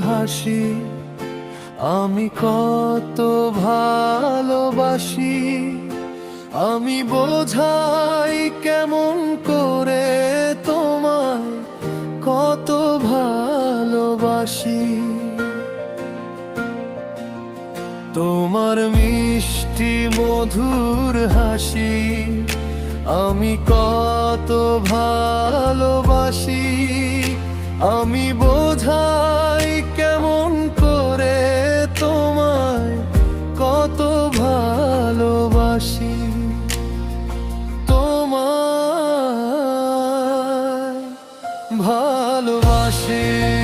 হাসি, আমি কত ভালোবাসি, আমি বোঝাই কেমন করে তোমায় কত ভালোবাসি। তোমার মিষ্টি মধুর হাসি আমি কত ভালোবাসি আমি বোঝাই কেমন করে তোমায় কত ভালোবাসি। তোমায় ভালোবাসি।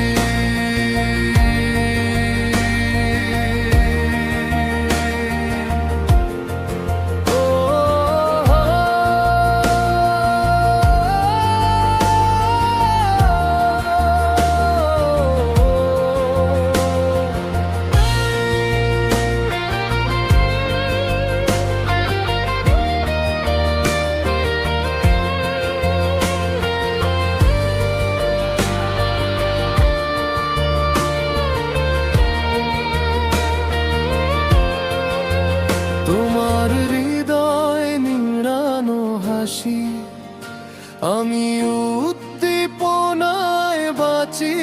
আমি উদ্দীপনায় বাঁচি,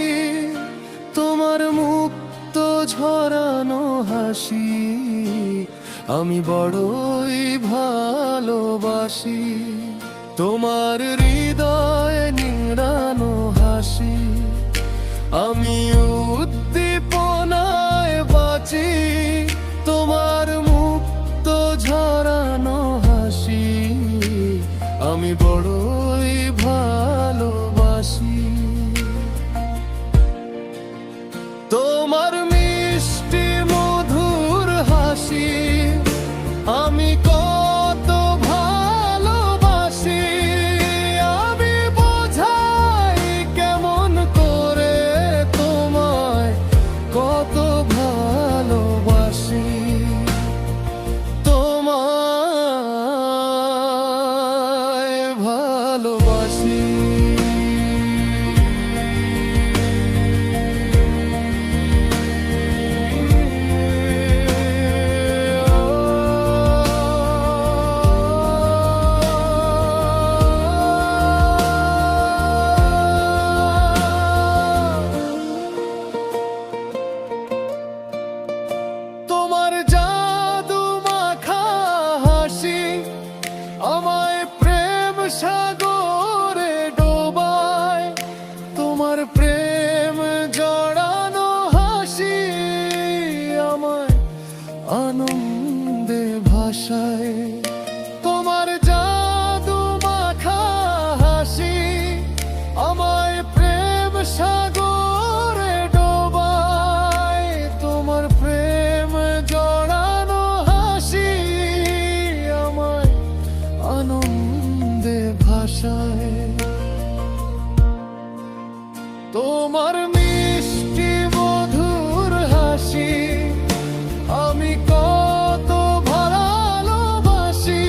তোমার মুক্ত ঝরানো হাসি। আমি বড়ই ভালোবাসি, তোমার হৃদয় নিরানো হাসি। আমি তোমার মিষ্টি মধুর হাসি, আমি কত ভালোবাসি।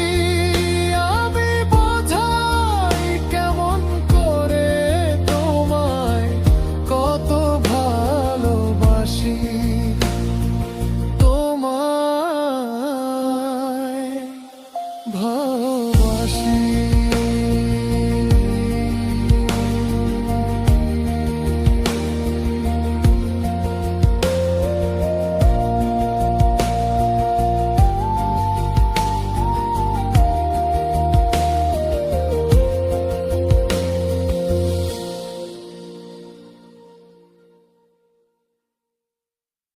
আমি বোঝাই কেমন করে তোমায় কত ভালোবাসি। তোমায় ভালোবাসি।